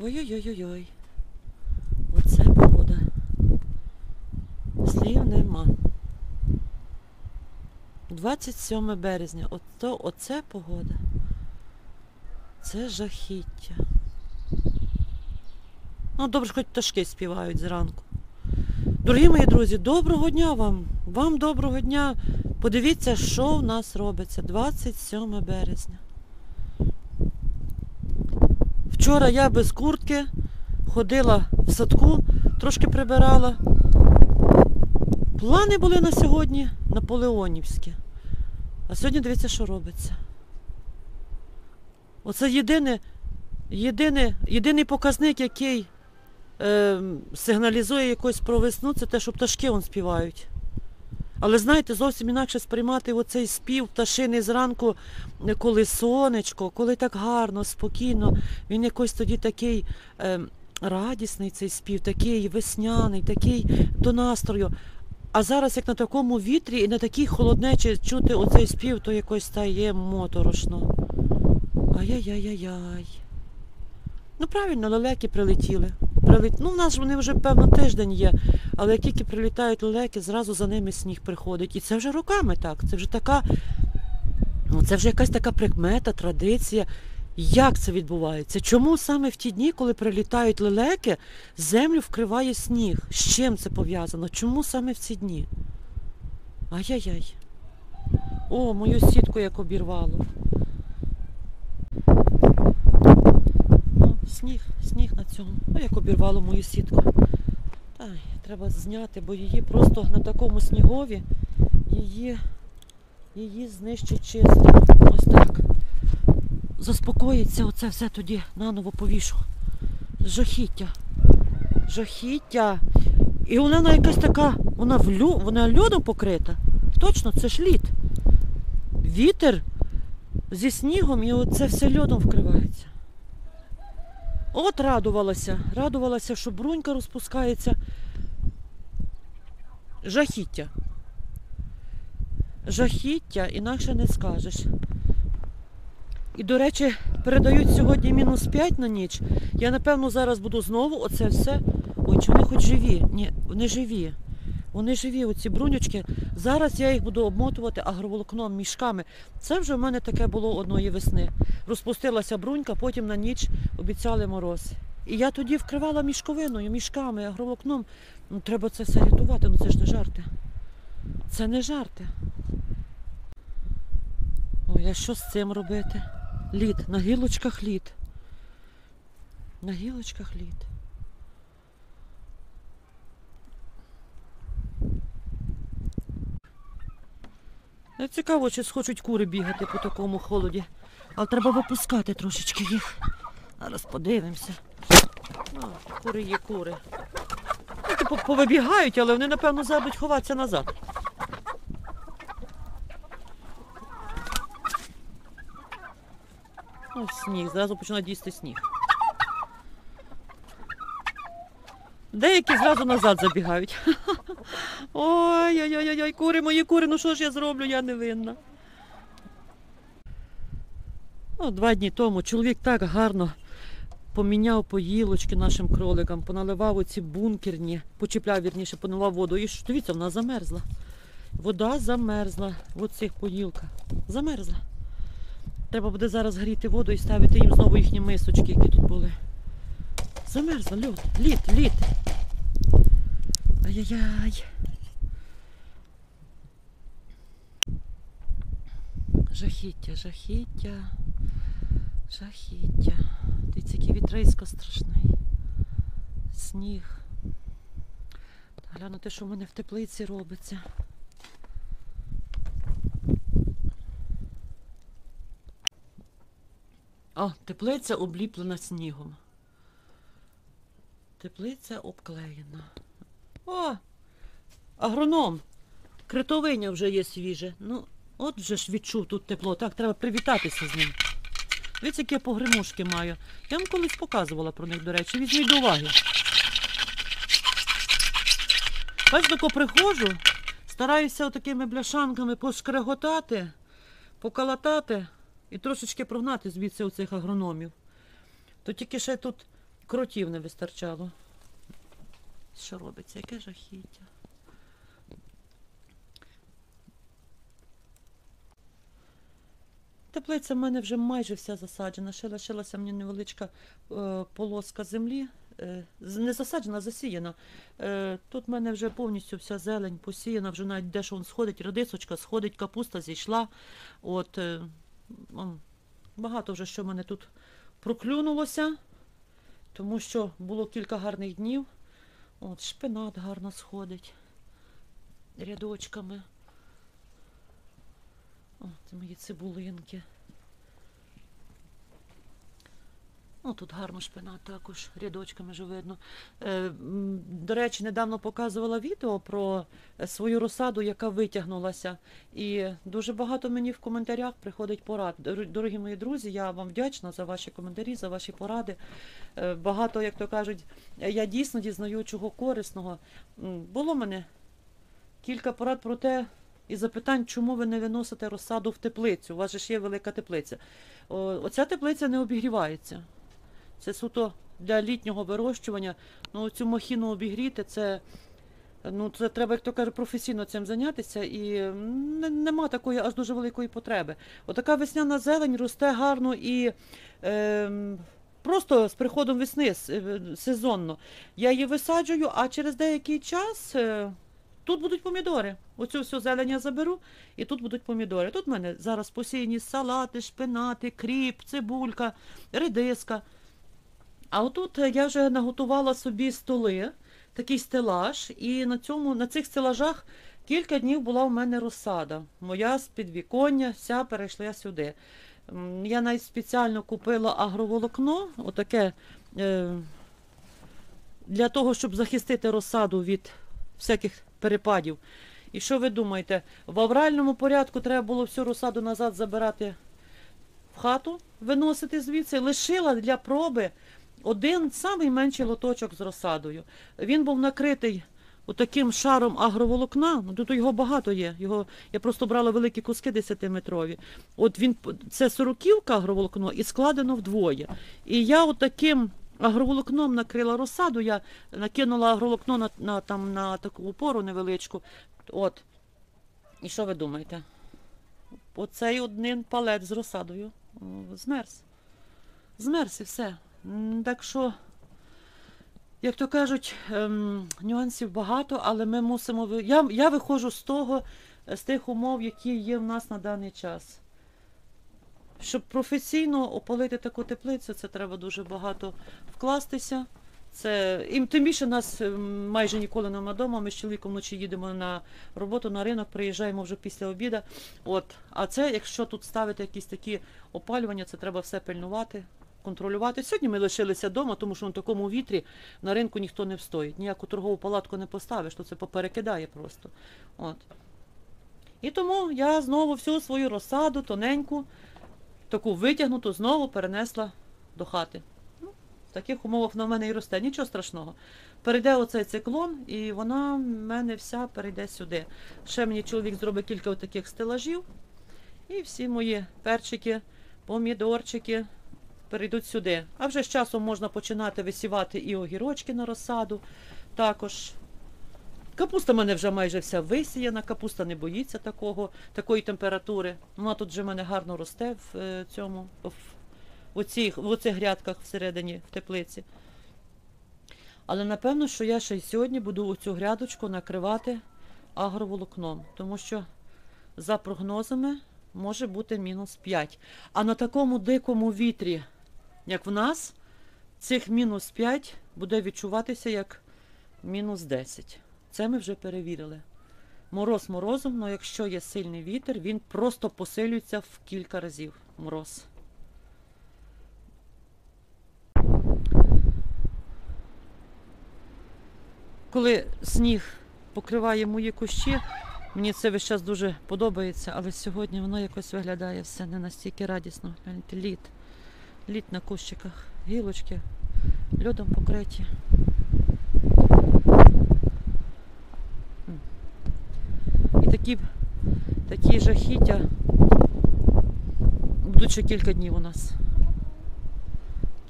Ой-ой-ой-ой. Оце погода. Слів нема. 27 березня. Ото, оце погода. Це жахіття. Ну, добре, хоч пташки співають зранку. Дорогі мої друзі, доброго дня вам! Вам доброго дня! Подивіться, що в нас робиться 27 березня. Вчора я без куртки ходила в садку, трошки прибирала. Плани були на сьогодні наполеонівські. А сьогодні дивіться, що робиться. Оце єдине, єдине, єдиний показник, який е, сигналізує якось про весну, це те, що пташки вон співають. Але знаєте, зовсім інакше сприймати оцей спів пташини зранку, коли сонечко, коли так гарно, спокійно. Він якось тоді такий е, радісний цей спів, такий весняний, такий до настрою. А зараз, як на такому вітрі і на такій холоднечі чути оцей спів, то якось стає моторошно. Ай-яй-яй-яй-яй. Ну правильно, лелеки прилетіли. Прилет... Ну, в нас вони вже, певно, тиждень є, але як тільки прилітають лелеки, зразу за ними сніг приходить. І це вже роками так. Це вже така, ну, це вже якась така прикмета, традиція. Як це відбувається? Чому саме в ті дні, коли прилітають лелеки, землю вкриває сніг? З чим це пов'язано? Чому саме в ці дні? Ай-яй-яй. О, мою сітку як обірвало. Ну, сніг, сніг на цьому. Ну, як обірвало мою сітку. Ай, треба зняти, бо її просто на такому снігові її, її знищить чисто. Ось так. Заспокоїться оце все тоді наново повішу. Жахіття. Жахіття. І вона на якась така, вона в лю, вона льодом покрита. Точно, це ж лід. Вітер зі снігом і оце все льодом вкривається. От радувалася, радувалася, що брунька розпускається. Жахіття. Жахіття, інакше не скажеш. І, до речі, передають сьогодні мінус 5 на ніч. Я, напевно, зараз буду знову оце все. Ой, чи вони хоч живі? Ні, вони живі. Вони живі, оці брунючки. Зараз я їх буду обмотувати агроволокном мішками. Це вже в мене таке було одної весни. Розпустилася брунька, потім на ніч обіцяли мороз. І я тоді вкривала мішковиною, мішками, агроволокном. Ну, треба це все рятувати, ну це ж не жарти. Це не жарти. Ой, а що з цим робити? Лід, на гілочках лід. На гілочках лід. Цікаво, чи схочуть кури бігати по такому холоді. Але треба випускати трошечки їх. Зараз подивимося. А, кури є кури. Ну, типу, повибігають, але вони, напевно, забудуть ховатися назад. Ось сніг, зразу починають їсти сніг. Деякі зразу назад забігають. Ой-ой-ой, кури, мої кури, ну що ж я зроблю, я не винна. Ну, два дні тому чоловік так гарно поміняв поїлочки нашим кроликам, поналивав оці бункерні, почіпляв, вірніше, поналивав воду. І ж, дивіться, вона замерзла. Вода замерзла в оцих поїлках. Замерзла. Треба буде зараз гріти воду і ставити їм знову їхні мисочки, які тут були. Замерзла, лід, лід, лід. Ай-яй-яй. Жахіття, жахіття, жахіття. Дивіться, який вітрисько страшний. Сніг. Та глянути, що в мене в теплиці робиться. О, теплиця обліплена снігом. Теплиця обклеєна. О! Агроном! Критовиня вже є свіже. Ну, от вже ж відчув тут тепло. Так, треба привітатися з ним. Дивіться, які я погремушки маю. Я вам колись показувала про них, до речі. Візьміть до уваги. Бачите, тако приходжу, стараюся отакими бляшанками пошкреготати, покалатати і трошечки прогнати звідси оцих агрономів. То тільки ще тут кротів не вистачало. Що робиться? Яке жахіття? Теплиця в мене вже майже вся засаджена. Ще лишилася мені невеличка е, полоска землі. Е, не засаджена, а засіяна. Е, тут в мене вже повністю вся зелень посіяна, вже навіть де що сходить, радисочка сходить, капуста зійшла. От, е, багато вже що в мене тут проклюнулося, тому що було кілька гарних днів. От, шпинат гарно сходить рядочками. От мої цибулинки. Ну, тут гарно шпинат також, рядочками вже видно. Е, до речі, недавно показувала відео про свою розсаду, яка витягнулася. І дуже багато мені в коментарях приходить порад. Дорогі мої друзі, я вам вдячна за ваші коментарі, за ваші поради. Е, багато, як то кажуть, я дійсно дізнаю чого корисного. Було в мене кілька порад про те, і запитань, чому ви не виносите розсаду в теплицю. У вас же ж є велика теплиця. О, оця теплиця не обігрівається. Це суто для літнього вирощування. Ну, цю махіну обігріти, це, ну, це треба, як то каже, професійно цим зайнятися, і не- нема такої аж дуже великої потреби. Отака весняна зелень росте гарно і ем, просто з приходом весни е, сезонно. Я її висаджую, а через деякий час е, тут будуть помідори. Оцю всю зелень я заберу, і тут будуть помідори. Тут в мене зараз посіяні салати, шпинати, кріп, цибулька, редиска. А отут е, я вже наготувала собі столи, такий стелаж, і на, цьому, на цих стелажах кілька днів була в мене розсада. Моя з підвіконня, вся перейшла сюди. Я навіть спеціально купила агроволокно, отаке е, для того, щоб захистити розсаду від всяких перепадів. І що ви думаєте? В авральному порядку треба було всю розсаду назад забирати в хату, виносити звідси. Лишила для проби один самий менший лоточок з розсадою. Він був накритий отаким шаром агроволокна. Ну тут його багато є. Його я просто брала великі куски 10-метрові. От він це сороківка агроволокно і складено вдвоє. І я отаким агроволокном накрила розсаду. Я накинула агроволокно на, на там на таку опору невеличку. От. І що ви думаєте? Оцей один палет з розсадою змерз. Змерз і все. Так що, як то кажуть, ем, нюансів багато, але ми мусимо. Я, я виходжу з того, з тих умов, які є в нас на даний час. Щоб професійно опалити таку теплицю, це треба дуже багато вкластися. Це і тим більше нас ем, майже ніколи нема вдома. Ми з чоловіком вночі їдемо на роботу на ринок, приїжджаємо вже після обіду. От, а це, якщо тут ставити якісь такі опалювання, це треба все пильнувати, контролювати. Сьогодні ми лишилися вдома, тому що на такому вітрі на ринку ніхто не встоїть. Ніяку торгову палатку не поставиш, то це поперекидає просто. От. І тому я знову всю свою розсаду тоненьку, таку витягнуту, знову перенесла до хати. Ну, в таких умовах в мене і росте, нічого страшного. Перейде оцей циклон, і вона в мене вся перейде сюди. Ще мені чоловік зробить кілька таких стелажів, і всі мої перчики, помідорчики перейдуть сюди. А вже з часом можна починати висівати і огірочки на розсаду також. Капуста в мене вже майже вся висіяна, капуста не боїться такого, такої температури. Вона тут вже в мене гарно росте в е, цьому, в, оцих, в оцих грядках всередині, в теплиці. Але напевно, що я ще й сьогодні буду цю грядочку накривати агроволокном, тому що за прогнозами може бути мінус 5. А на такому дикому вітрі, як в нас, цих мінус 5 буде відчуватися як мінус 10. Це ми вже перевірили. Мороз морозом, але якщо є сильний вітер, він просто посилюється в кілька разів. Мороз. Коли сніг покриває мої кущі, мені це весь час дуже подобається, але сьогодні воно якось виглядає все не настільки радісно. Гляньте, лід. Лід на кущиках, гілочки, льодом покриті. І такі, такі жахіття будуть ще кілька днів у нас.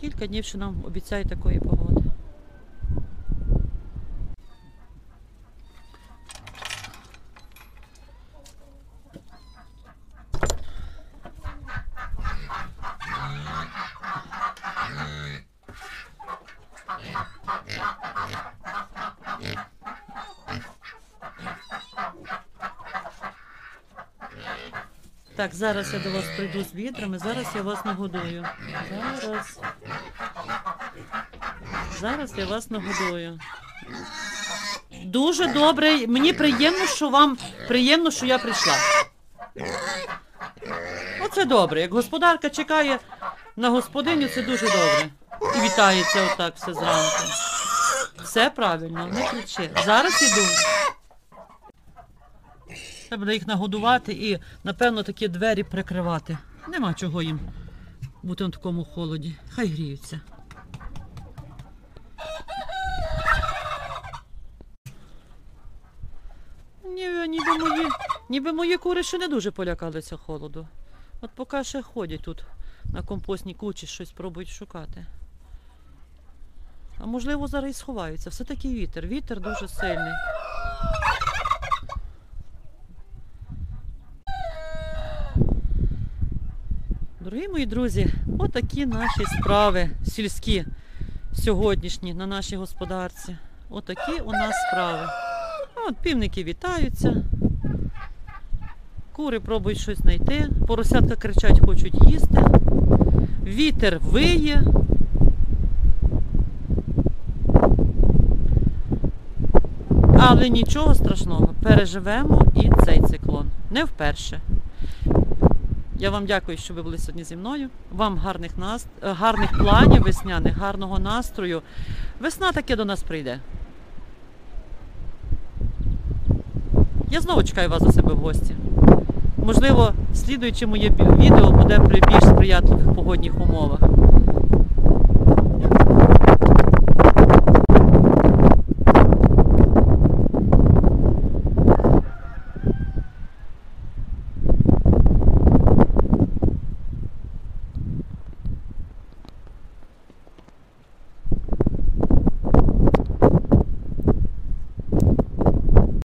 Кілька днів що нам обіцяють такої погоди. Так, зараз я до вас прийду з відрами, зараз я вас нагодую. Зараз. Зараз я вас нагодую. Дуже добре. Мені приємно, що вам приємно, що я прийшла. Оце добре. Як господарка чекає на господиню, це дуже добре. І вітається отак все зранку. Все правильно, не кричи. Зараз іду. Треба їх нагодувати і, напевно, такі двері прикривати. Нема чого їм бути на такому холоді. Хай гріються. Ні, ніби мої, ніби мої кури ще не дуже полякалися холоду. От поки ще ходять тут на компостній кучі, щось пробують шукати. А можливо зараз і сховаються. Все таки вітер. Вітер дуже сильний. Дорогі мої друзі, отакі наші справи сільські сьогоднішні на нашій господарці. Отакі у нас справи. От півники вітаються. Кури пробують щось знайти. Поросятка кричать, хочуть їсти. Вітер виє. Але нічого страшного, переживемо і цей циклон. Не вперше. Я вам дякую, що ви були сьогодні зі мною. Вам гарних нас... е, гарних планів весняних, гарного настрою. Весна таки до нас прийде. Я знову чекаю вас до себе в гості. Можливо, слідуючи моє відео буде при більш сприятливих погодних умовах.